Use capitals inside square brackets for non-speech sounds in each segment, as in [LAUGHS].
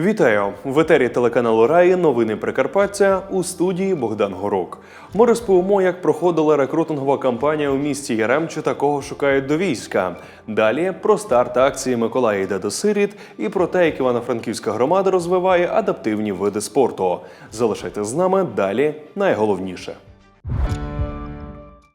Вітаю в етері телеканалу Раї. Новини Прикарпаття у студії Богдан Горук. Ми розповімо, як проходила рекрутингова кампанія у місті Яремче та кого шукають до війська. Далі про старт акції Миколай йде до сиріт і про те, як Івано-Франківська громада розвиває адаптивні види спорту. Залишайтесь з нами далі найголовніше.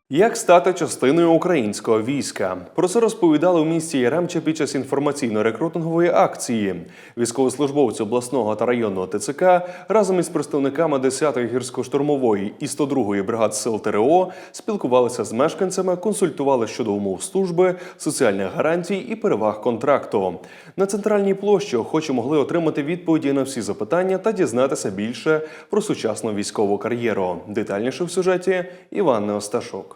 Як стати частиною українського війська? Про це розповідали у місті Яремче під час інформаційно-рекрутингової акції. Військовослужбовці обласного та районного ТЦК разом із представниками 10-ї гірсько-штурмової і 102-ї бригад сил ТРО спілкувалися з мешканцями, консультували щодо умов служби, соціальних гарантій і переваг контракту. На центральній площі охочі могли отримати відповіді на всі запитання та дізнатися більше про сучасну військову кар'єру. Детальніше в сюжеті Іван Неосташук.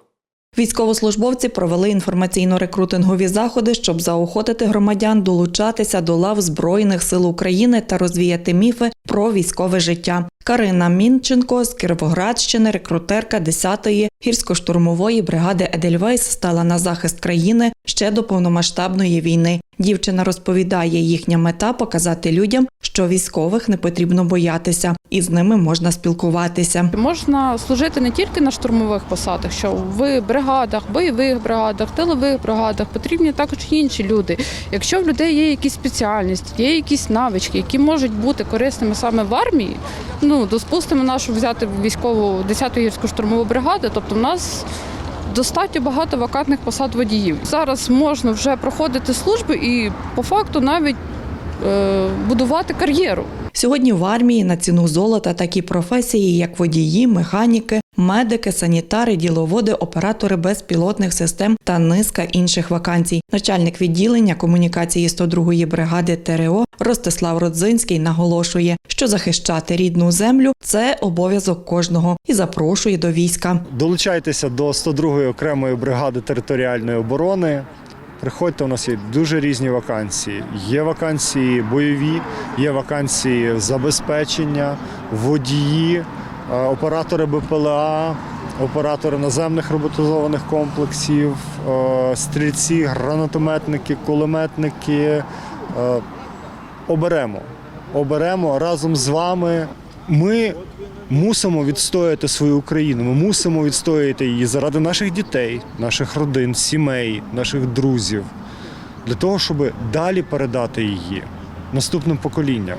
Військовослужбовці провели інформаційно-рекрутингові заходи, щоб заохотити громадян долучатися до лав Збройних сил України та розвіяти міфи про військове життя. Карина Мінченко з Кіровоградщини, рекрутерка 10-ї гірсько-штурмової бригади Едельвейс, стала на захист країни ще до повномасштабної війни. Дівчина розповідає, їхня мета показати людям, що військових не потрібно боятися, і з ними можна спілкуватися. Можна служити не тільки на штурмових посадах, що в бригадах, бойових бригадах, тилових бригадах потрібні також інші люди. Якщо в людей є якісь спеціальності, є якісь навички, які можуть бути корисними саме в армії, ну допустимо нашу взяти військову 10-ту гірську штурмову бригаду, тобто в нас. Достатньо багато вакантних посад водіїв. Зараз можна вже проходити службу і по факту навіть е, будувати кар'єру. Сьогодні в армії на ціну золота такі професії, як водії, механіки, медики, санітари, діловоди, оператори безпілотних систем та низка інших вакансій. Начальник відділення комунікації 102-ї бригади ТРО Ростислав Родзинський наголошує, що захищати рідну землю це обов'язок кожного і запрошує до війська. Долучайтеся до 102-ї окремої бригади територіальної оборони. Приходьте, у нас є дуже різні вакансії. Є вакансії бойові, є вакансії забезпечення, водії, оператори БПЛА, оператори наземних роботизованих комплексів, стрільці, гранатометники, кулеметники. Оберемо. Оберемо разом з вами. Ми мусимо відстояти свою Україну. Ми мусимо відстояти її заради наших дітей, наших родин, сімей, наших друзів, для того, щоб далі передати її наступним поколінням.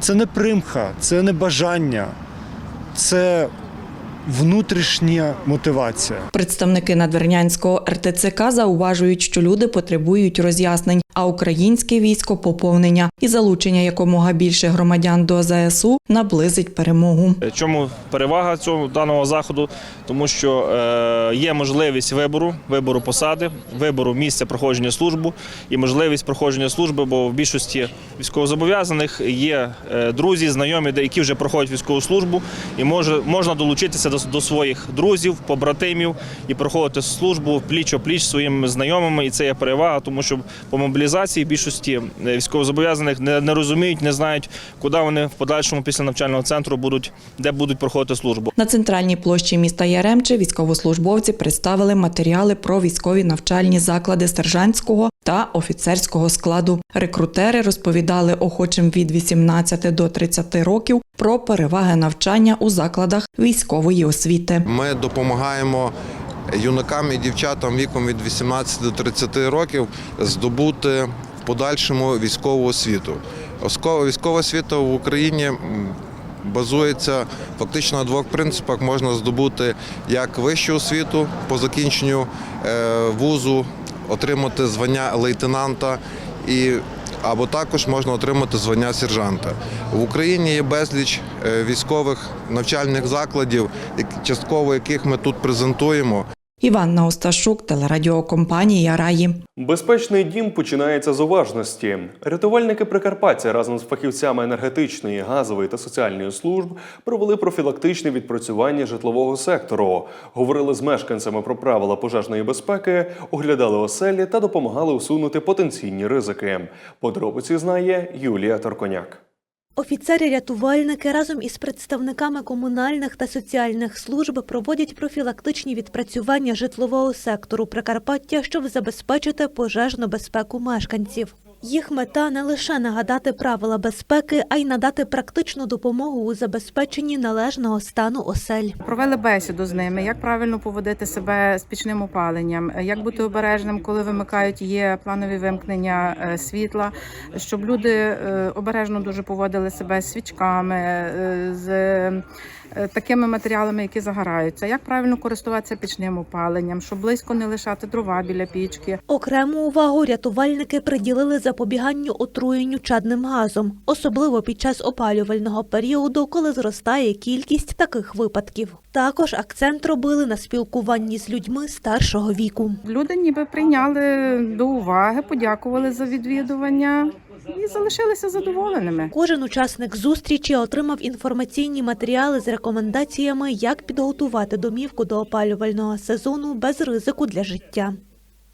Це не примха, це не бажання, це внутрішня мотивація. Представники надвернянського РТЦК зауважують, що люди потребують роз'яснень, а українське військо поповнення і залучення якомога більше громадян до ЗСУ наблизить перемогу. Чому перевага цього даного заходу? Тому що е, є можливість вибору, вибору посади, вибору місця проходження служби і можливість проходження служби, бо в більшості військовозобов'язаних є е, друзі, знайомі, де- які вже проходять військову службу, і може, можна долучитися до, до своїх друзів, побратимів і проходити службу пліч о пліч своїми знайомими. І це є перевага, тому що по мобілізації більшості е, військовозобов'язаних не, не розуміють, не знають, куди вони в подальшому після навчального центру будуть, де будуть проходити службу. На центральній площі міста Яремче військовослужбовці представили матеріали про військові навчальні заклади сержантського та офіцерського складу. Рекрутери розповідали охочим від 18 до 30 років про переваги навчання у закладах військової освіти. Ми допомагаємо юнакам і дівчатам віком від 18 до 30 років здобути в подальшому військову освіту. Військова освіта в Україні базується фактично на двох принципах. Можна здобути як вищу освіту по закінченню е, вузу, отримати звання лейтенанта і або також можна отримати звання сержанта. В Україні є безліч е, військових навчальних закладів, частково яких ми тут презентуємо. Іванна Осташук, телерадіокомпанія Раї. Безпечний дім починається з уважності. Рятувальники Прикарпаття разом з фахівцями енергетичної, газової та соціальної служб провели профілактичне відпрацювання житлового сектору, говорили з мешканцями про правила пожежної безпеки, оглядали оселі та допомагали усунути потенційні ризики. Подробиці знає Юлія Торконяк. Офіцери-рятувальники разом із представниками комунальних та соціальних служб проводять профілактичні відпрацювання житлового сектору Прикарпаття, щоб забезпечити пожежну безпеку мешканців. Їх мета не лише нагадати правила безпеки, а й надати практичну допомогу у забезпеченні належного стану осель. Провели бесіду з ними, як правильно поводити себе з пічним опаленням, як бути обережним, коли вимикають є планові вимкнення е, світла, щоб люди е, обережно дуже поводили себе з свічками, е, з такими матеріалами, які загораються, як правильно користуватися пічним опаленням, щоб близько не лишати дрова біля пічки. Окрему увагу рятувальники приділили запобіганню отруєнню чадним газом, особливо під час опалювального періоду, коли зростає кількість таких випадків. Також акцент робили на спілкуванні з людьми старшого віку. Люди ніби прийняли до уваги, подякували за відвідування і залишилися задоволеними. Кожен учасник зустрічі отримав інформаційні матеріали з рекомендаціями, як підготувати домівку до опалювального сезону без ризику для життя.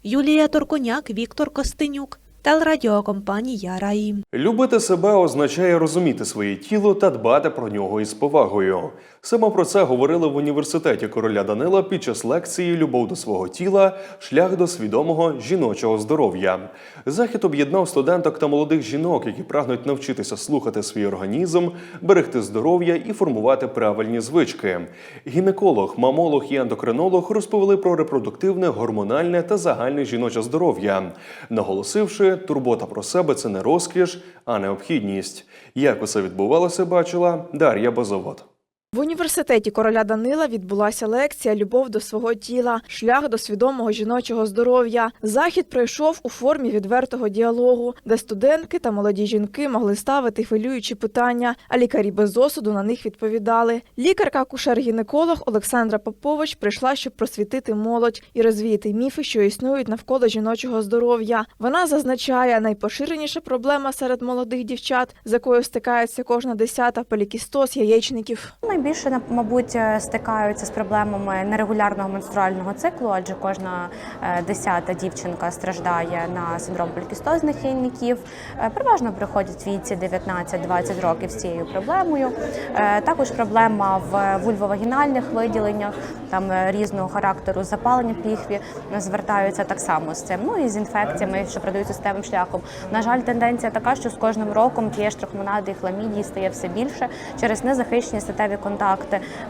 Юлія Торконяк, Віктор Костенюк, телерадіокомпанія Раї. Любити себе означає розуміти своє тіло та дбати про нього із повагою. Саме про це говорили в університеті короля Данила під час лекції Любов до свого тіла шлях до свідомого жіночого здоров'я. Захід об'єднав студенток та молодих жінок, які прагнуть навчитися слухати свій організм, берегти здоров'я і формувати правильні звички. Гінеколог, мамолог і ендокринолог розповіли про репродуктивне, гормональне та загальне жіноче здоров'я, наголосивши, турбота про себе це не розкіш, а необхідність. Як усе відбувалося, бачила Дар'я Базовод. В університеті короля Данила відбулася лекція Любов до свого тіла, шлях до свідомого жіночого здоров'я. Захід пройшов у формі відвертого діалогу, де студентки та молоді жінки могли ставити хвилюючі питання, а лікарі без осуду на них відповідали. Лікарка акушер-гінеколог Олександра Попович прийшла, щоб просвітити молодь і розвіяти міфи, що існують навколо жіночого здоров'я. Вона зазначає, найпоширеніша проблема серед молодих дівчат, з якою стикається кожна десята полікістоз яєчників. Найбільше на- мабуть е, стикаються з проблемами нерегулярного менструального циклу, адже кожна е, десята дівчинка страждає на синдром полікістозних яйників. Е, Переважно приходять віці 19-20 років з цією проблемою. Також проблема в вульвовагінальних виділеннях, там різного характеру запалення піхві звертаються так само з цим. Ну і з інфекціями, що передаються статевим шляхом. На жаль, тенденція така, що з кожним роком тієї ж трихомонади і хламідії стає все більше через незахищені статеві контакти.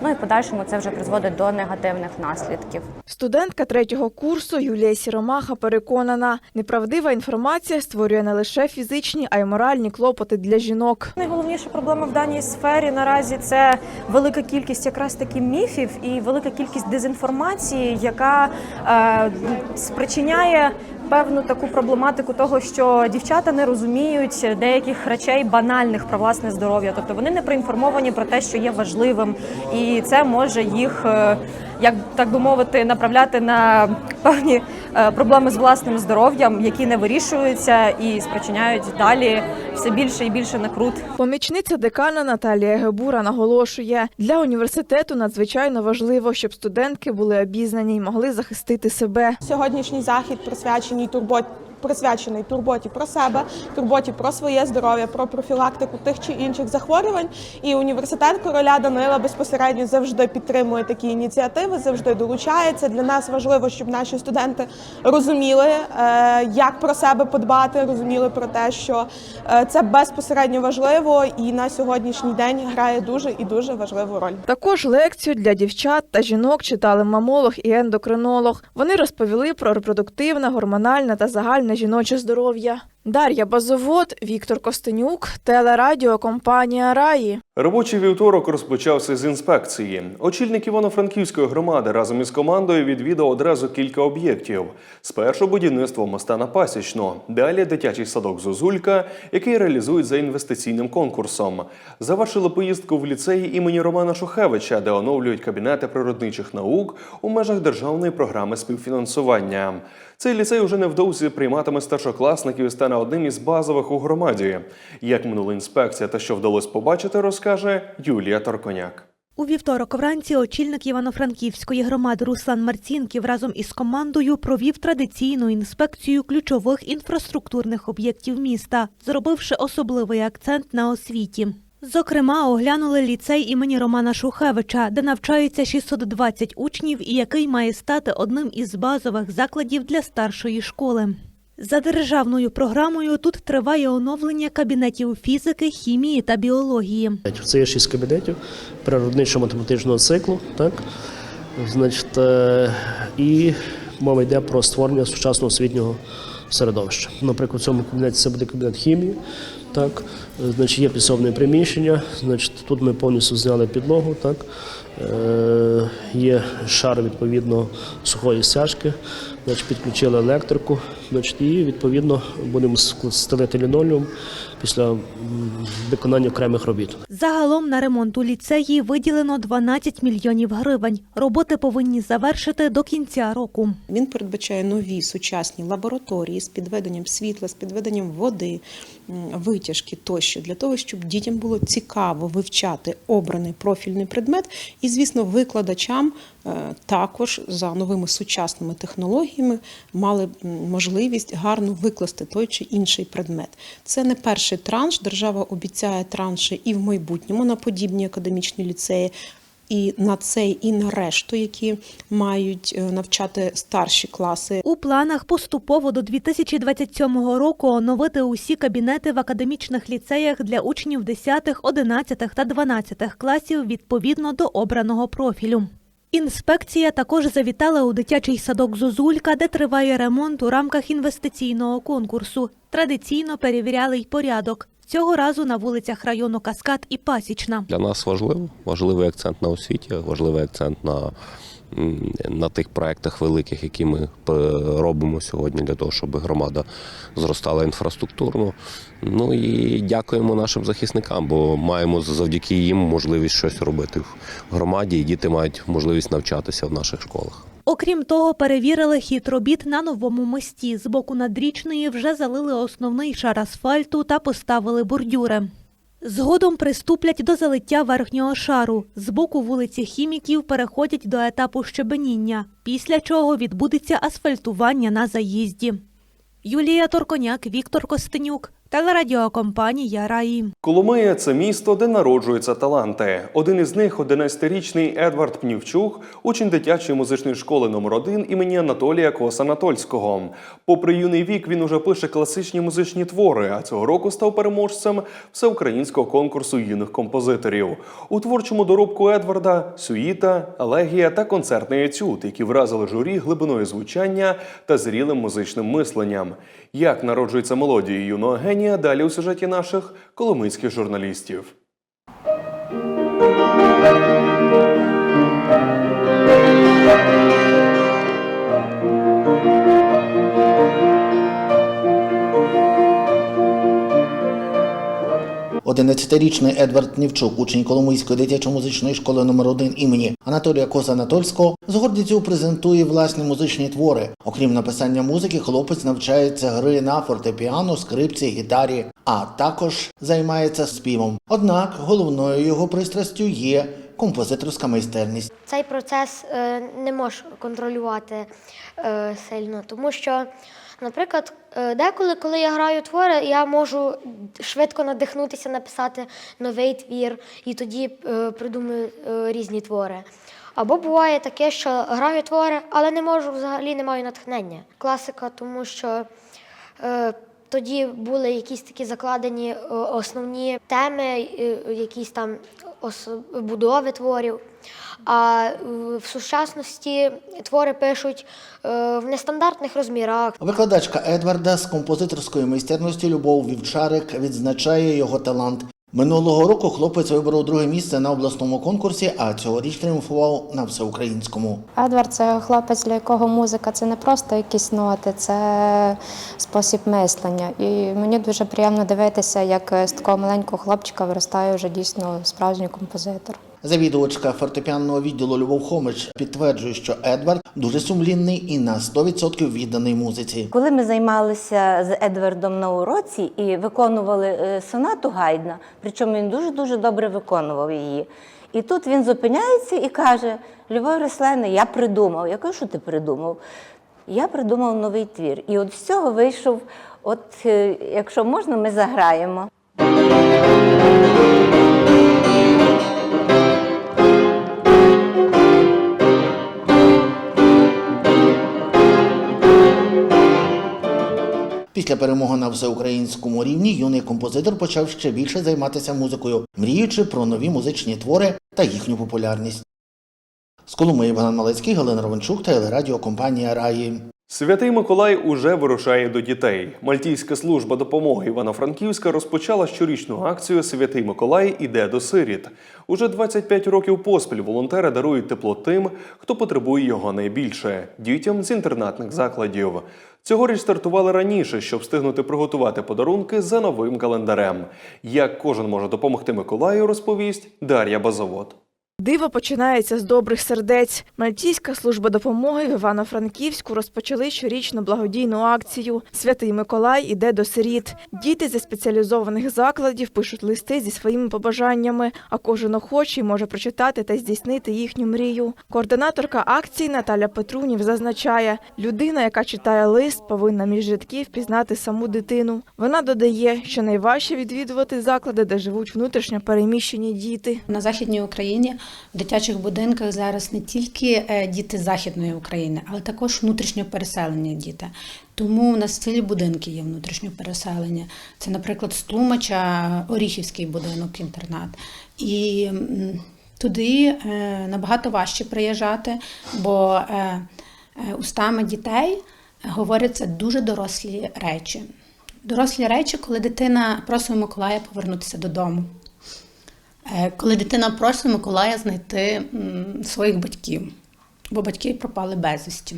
Ну і в подальшому це вже призводить до негативних наслідків. Студентка третього курсу Юлія Сіромаха переконана, неправдива інформація створює не лише фізичні, а й моральні клопоти для жінок. Найголовніша проблема в даній сфері наразі це велика кількість якраз таки міфів і велика кількість дезінформації, яка е, спричиняє певну таку проблематику того, що дівчата не розуміють деяких речей банальних про власне здоров'я. Тобто вони не проінформовані про те, що є важливим, і це може їх, е, як так би мовити, направляти на певні е, проблеми з власним здоров'ям, які не вирішуються і спричиняють далі все більше і більше накрут Помічниця декана Наталія Гебура наголошує, для університету надзвичайно важливо, щоб студентки були обізнані й могли захистити себе. Сьогоднішній захід присвячений турботі. Присвячений турботі про себе, турботі про своє здоров'я, про профілактику тих чи інших захворювань. І університет короля Данила безпосередньо завжди підтримує такі ініціативи, завжди долучається. Для нас важливо, щоб наші студенти розуміли, е, як про себе подбати, розуміли про те, що е, це безпосередньо важливо, і на сьогоднішній день грає дуже і дуже важливу роль. Також лекцію для дівчат та жінок читали мамолог і ендокринолог. Вони розповіли про репродуктивне, гормональне та загальне жіноче здоров'я. Дар'я Базовод, Віктор Костенюк, телерадіокомпанія Раї. Робочий вівторок розпочався з інспекції. Очільник Івано-Франківської громади разом із командою відвідав одразу кілька об'єктів. Спершу будівництво моста на Пасічно, далі дитячий садок Зозулька, який реалізують за інвестиційним конкурсом. Завершили поїздку в ліцеї імені Романа Шухевича, де оновлюють кабінети природничих наук у межах державної програми співфінансування. Цей ліцей уже невдовзі прийматиме старшокласників і стане одним із базових у громаді. Як минула інспекція та що вдалося побачити, розкаже Юлія Торконяк. У вівторок вранці очільник Івано-Франківської громади Руслан Марцінків разом із командою провів традиційну інспекцію ключових інфраструктурних об'єктів міста, зробивши особливий акцент на освіті. Зокрема, оглянули ліцей імені Романа Шухевича, де навчаються 620 учнів і який має стати одним із базових закладів для старшої школи. За державною програмою тут триває оновлення кабінетів фізики, хімії та біології. Це є шість кабінетів природничо-математичного циклу, так? Значить, е, і мова йде про створення сучасного освітнього середовища. Наприклад, в цьому кабінеті це буде кабінет хімії. Так, значить, є підсобне приміщення. Значить, тут ми повністю зняли підлогу. Так, е, є шар відповідно сухої стяжки. Підключили електрику. Значить, і відповідно будемо стелити лінолеум після виконання окремих робіт. Загалом на ремонт у ліцеї виділено 12 мільйонів гривень. Роботи повинні завершити до кінця року. Він передбачає нові сучасні лабораторії з підведенням світла, з підведенням води, витяжки тощо, для того, щоб дітям було цікаво вивчати обраний профільний предмет, і, звісно, викладачам е, також за новими сучасними технологіями мали можливість гарно викласти той чи інший предмет. Це не перший транш. Держава обіцяє транші і в майбутньому на подібні академічні ліцеї. І на цей, і на решту, які мають е, навчати старші класи. У планах поступово до 2027 року оновити усі кабінети в академічних ліцеях для учнів 10, 11 та 12 класів відповідно до обраного профілю. Інспекція також завітала у дитячий садок Зозулька, де триває ремонт у рамках інвестиційного конкурсу. Традиційно перевіряли й порядок. Цього разу на вулицях району Каскад і Пасічна. Для нас важливо, важливий акцент на освіті, важливий акцент на, на тих проєктах великих, які ми е, робимо сьогодні для того, щоб громада зростала інфраструктурно. Ну і дякуємо нашим захисникам, бо маємо завдяки їм можливість щось робити в громаді, і діти мають можливість навчатися в наших школах. Окрім того, перевірили хід робіт на новому мості. З боку надрічної вже залили основний шар асфальту та поставили бордюри. Згодом приступлять до залиття верхнього шару. З боку вулиці хіміків переходять до етапу щебеніння, після чого відбудеться асфальтування на заїзді. Юлія Торконяк, Віктор Костенюк, телерадіокомпанія Раї. Коломия це місто, де народжуються таланти. Один із них 11-річний Едвард Пнівчук, учень дитячої музичної школи номер 1 імені Анатолія Коса-Анатольського. Попри юний вік, він уже пише класичні музичні твори, а цього року став переможцем всеукраїнського конкурсу юних композиторів. У творчому доробку Едварда сюїта, елегія та концертний етюд, які вразили журі глибиною звучання та зрілим музичним мисленням. Як народжується мелодія юного генія, далі у сюжеті наших коломийських журналістів. Одинадцятирічний Едвард Нівчук, учень Коломийської дитячо-музичної школи номер 1 імені Анатолія Коза-Анатольського, з гордістю презентує власні музичні твори. Окрім написання музики, хлопець навчається гри на фортепіано, скрипці, гітарі, а також займається співом. Однак головною його пристрастю є композиторська майстерність. Цей процес е, не можу контролювати е, сильно, тому що, наприклад, е, деколи, коли я граю твори, я можу швидко надихнутися, написати новий твір і тоді е, придумаю е, різні твори. Або буває таке, що граю твори, але не можу взагалі не маю натхнення. Класика, тому що е, тоді були якісь такі закладені основні теми, якісь там будови творів. А в сучасності твори пишуть е, в нестандартних розмірах. Викладачка Едварда з композиторської майстерності Любов Вівчарик відзначає його талант. Минулого року хлопець виборов друге місце на обласному конкурсі, а цьогоріч тріумфував на всеукраїнському. Едвард це хлопець, для якого музика це не просто якісь ноти, це спосіб мислення. І мені дуже приємно дивитися, як з такого маленького хлопчика виростає вже дійсно справжній композитор. Завідувачка фортепіанного відділу Любов Хомич підтверджує, що Едвард дуже сумлінний і на 100% відданий музиці. Коли ми займалися з Едвардом на уроці і виконували е, сонату Гайдна, причому він дуже-дуже добре виконував її. І тут він зупиняється і каже: Любов Реслене, я придумав. Я кажу, що ти придумав? Я придумав новий твір. І от з цього вийшов, от е, якщо можна, ми заграємо. Після перемоги на всеукраїнському рівні юний композитор почав ще більше займатися музикою, мріючи про нові музичні твори та їхню популярність. З Коломиї Богдан Малецький, Галина Ровенчук, телерадіокомпанія Раї. Святий Миколай уже вирушає до дітей. Мальтійська служба допомоги Івано-Франківська розпочала щорічну акцію Святий Миколай іде до сиріт. Уже 25 років поспіль волонтери дарують тепло тим, хто потребує його найбільше дітям з інтернатних закладів. Цьогоріч стартували раніше, щоб встигнути приготувати подарунки за новим календарем. Як кожен може допомогти Миколаю, розповість Дар'я Базовод. Диво починається з добрих сердець. Мальтійська служба допомоги в Івано-Франківську розпочали щорічну благодійну акцію Святий Миколай іде до сиріт. Діти зі спеціалізованих закладів пишуть листи зі своїми побажаннями, а кожен охочий може прочитати та здійснити їхню мрію. Координаторка акції Наталя Петрунів зазначає, людина, яка читає лист, повинна між рядків пізнати саму дитину. Вона додає, що найважче відвідувати заклади, де живуть внутрішньо переміщені діти. На західній Україні в дитячих будинках зараз не тільки е, діти західної України, але також внутрішньо переселені діти. Тому у нас цілі будинки є внутрішньо переселення. Це, наприклад, з Оріхівський будинок, інтернат. І туди е, набагато важче приїжджати, бо е, устами дітей говоряться дуже дорослі речі. Дорослі речі, коли дитина просить Миколая повернутися додому. Е, Коли дитина просить Миколая знайти своїх батьків, бо батьки пропали безвісті,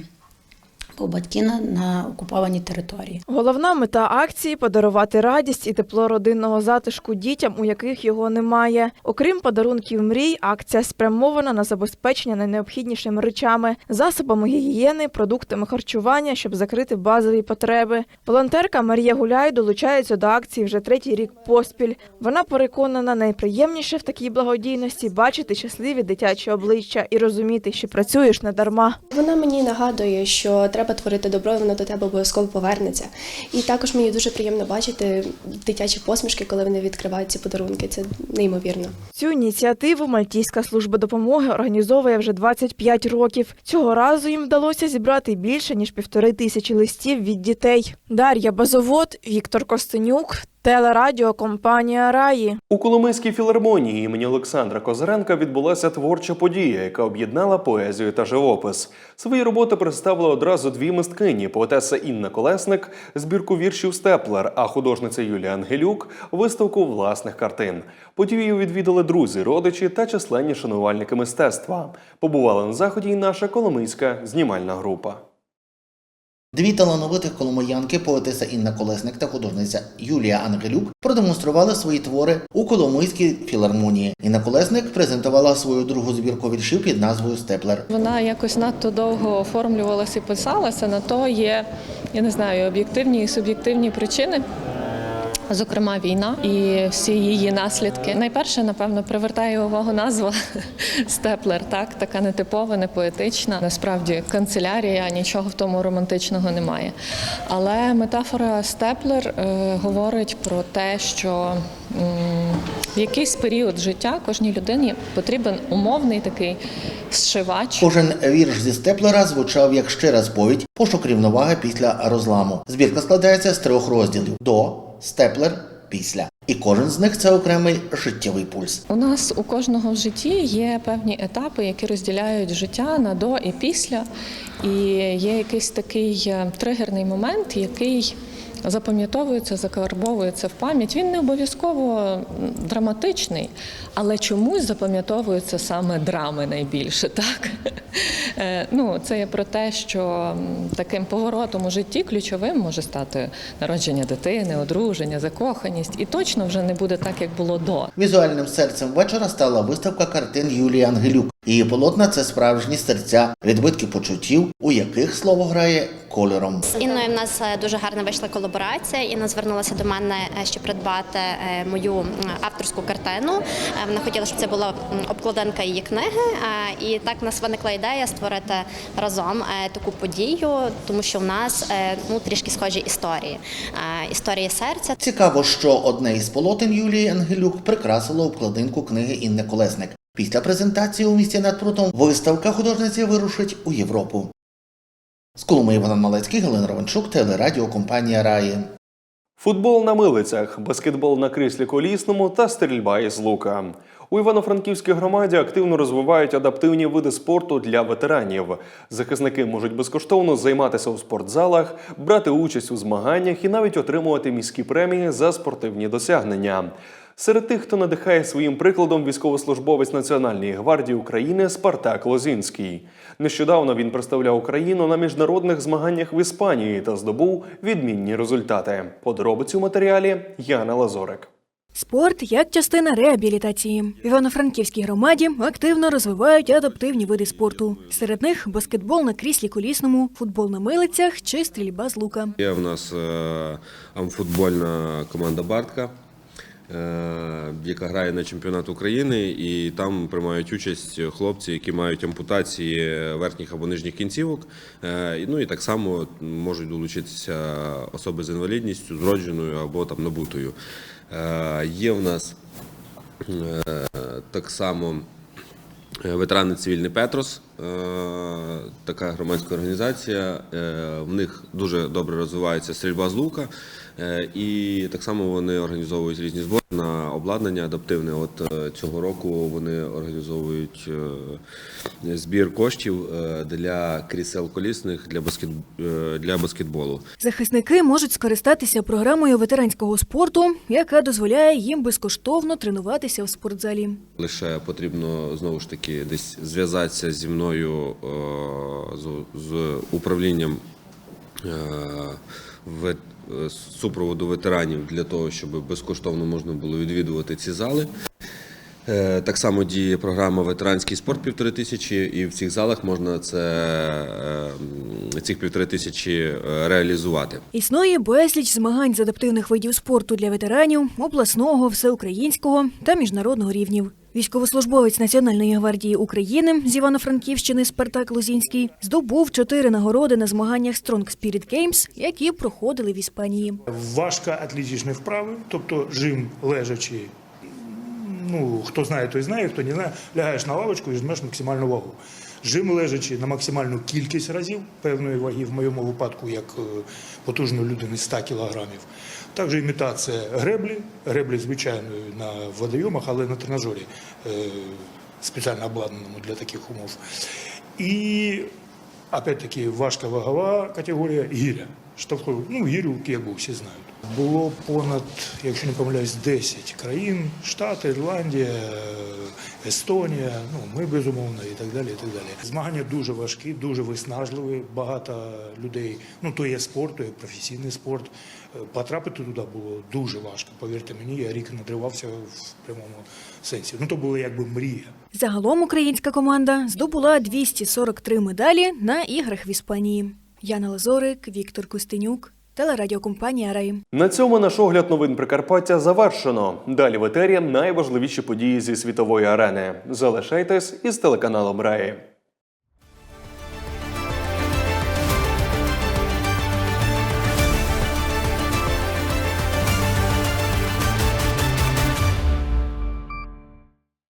бо батьки на, на окупованій території. Головна мета акції подарувати радість і тепло родинного затишку дітям, у яких його немає. Окрім подарунків мрій, акція спрямована на забезпечення найнеобхіднішими речами, засобами гігієни, продуктами харчування, щоб закрити базові потреби. Волонтерка Марія Гуляй долучається до акції вже третій рік поспіль. Вона переконана, найприємніше в такій благодійності бачити щасливі дитячі обличчя і розуміти, що працюєш не дарма. Вона мені нагадує, що треба творити добро, і воно до тебе обов'язково повернеться. І також мені дуже приємно бачити дитячі посмішки, коли вони відкривають ці подарунки. Це неймовірно. Цю ініціативу Мальтійська служба допомоги організовує вже 25 років. Цього разу їм вдалося зібрати більше ніж півтори тисячі листів від дітей. Дар'я Базовод, Віктор Костенюк, телерадіокомпанія Раї. У Коломийській філармонії імені Олександра Козиренка відбулася творча подія, яка об'єднала поезію та живопис. Свої роботи представили одразу дві мисткині: поетеса Інна Колесник, збірку віршів Степлер, а художниця Юлія Ангелюк виставку власних картин. Подію відвідали друзі, родичі та численні шанувальники мистецтва. Побувала на заході й наша коломийська знімальна група. Дві талановитих коломиянки, поетеса Інна Колесник та художниця Юлія Ангелюк продемонстрували свої твори у Коломийській філармонії. Інна Колесник презентувала свою другу збірку віршів під назвою Степлер. Вона якось надто довго оформлювалася і писалася. На то є, я не знаю, об'єктивні і суб'єктивні причини. Зокрема, війна і всі її наслідки. Найперше, напевно, привертає увагу назва [LAUGHS] Степлер. Так, така нетипова, не поетична. Насправді канцелярія, нічого в тому романтичного немає. Але метафора Степлер е, говорить про те, що в якийсь період життя кожній людині потрібен умовний такий зшивач. Кожен вірш зі Степлера звучав як щира сповідь, пошук рівноваги після розламу. Збірка складається з трьох розділів: до, степлер, після. І кожен з них це окремий життєвий пульс. У нас у кожного в житті є певні етапи, які розділяють життя на до і після. І є якийсь такий е, тригерний момент, який запам'ятовується, закарбовується в пам'ять. Він не обов'язково драматичний, але чомусь запам'ятовуються саме драми найбільше. Так? Е, Ну, це є про те, що таким поворотом у житті ключовим може стати народження дитини, одруження, закоханість, і точно вже не буде так, як було до. Візуальним серцем вечора стала виставка картин Юлії Ангелюк. Її полотна це справжні серця, відбитки почуттів, у яких слово грає кольором. З Інною в нас е, дуже гарна вийшла колаборація. Інна звернулася до мене, е, щоб придбати е, мою авторську картину. Вона хотіла, щоб це була обкладинка її книги. І так в нас виникла ідея створити разом таку подію, тому що в нас ну трішки схожі історії. Історії серця. Цікаво, що одне із полотен Юлії Ангелюк прикрасило обкладинку книги Інни Колесник. Після презентації у місті над прутом виставка художниці вирушить у Європу. З Коломиї Іван Малецький, Галина Ровенчук, телерадіокомпанія Раї. Футбол на милицях, баскетбол на кріслі колісному та стрільба із лука. У Івано-Франківській громаді активно розвивають адаптивні види спорту для ветеранів. Захисники можуть безкоштовно займатися у спортзалах, брати участь у змаганнях і навіть отримувати міські премії за спортивні досягнення. Серед тих, хто надихає своїм прикладом військовослужбовець Національної гвардії України Спартак Лозінський. Нещодавно він представляв Україну на міжнародних змаганнях в Іспанії та здобув відмінні результати. Подробиці у матеріалі Яна Лазорик. Спорт як частина реабілітації. В Івано-Франківській громаді активно розвивають адаптивні види спорту. Серед них баскетбол на кріслі колісному, футбол на милицях чи стрільба з лука. Є в нас е, амфутбольна команда Бартка, яка грає на чемпіонат України, і там приймають участь хлопці, які мають ампутації верхніх або нижніх кінцівок. Е, Ну і так само можуть долучитися особи з інвалідністю, зродженою або там набутою. Е, Є в нас е, так само. Е, Ветерани цивільний Петрос, е, така громадська організація. Е, В них дуже добре розвивається стрільба з лука, Е, і так само вони організовують різні збори на обладнання адаптивне. От е, цього року вони організовують е, збір коштів е, для крісел колісних для баскет е, для баскетболу. Захисники можуть скористатися програмою ветеранського спорту, яка дозволяє їм безкоштовно тренуватися в спортзалі. Лише потрібно знову ж таки десь зв'язатися зі мною е, з, управлінням е, е, супроводу ветеранів для того, щоб безкоштовно можна було відвідувати ці зали. Е, Так само діє програма Ветеранський спорт півтори тисячі, і в цих залах можна це, е, цих півтори тисячі е, реалізувати. Існує безліч змагань з адаптивних видів спорту для ветеранів обласного, всеукраїнського та міжнародного рівнів. Військовослужбовець Національної гвардії України з Івано-Франківщини Спартак Лозінський здобув чотири нагороди на змаганнях Strong Spirit Games, які проходили в Іспанії. Важка важкоатлетичні вправи, тобто жим лежачи. Ну, хто знає, той знає, хто не знає, лягаєш на лавочку і жмеш максимальну вагу. Жим лежачи на максимальну кількість разів певної ваги, в моєму випадку, як е, потужної людини 100 кілограмів. Також імітація греблі, греблі звичайної на водойомах, але на тренажері е, спеціально обладнаному для таких умов. І опять-таки важка вагова категорія гіря. Штовхові, ну, гірю, якби всі знають. Було понад, якщо не помиляюсь, 10 країн, Штати, Ірландія, Естонія, ну, ми безумовно і так далі. і так далі. Змагання дуже важкі, дуже виснажливі, багато людей, ну то є спорт, то є професійний спорт. Потрапити туди було дуже важко, повірте мені, я рік надривався в прямому сенсі. Ну то була якби мрія. Загалом українська команда здобула 243 медалі на іграх в Іспанії. Яна Лазорик, Віктор Костенюк, телерадіокомпанія Рай. На цьому наш огляд новин Прикарпаття завершено. Далі в етері найважливіші події зі світової арени. Залишайтесь із телеканалом Раї.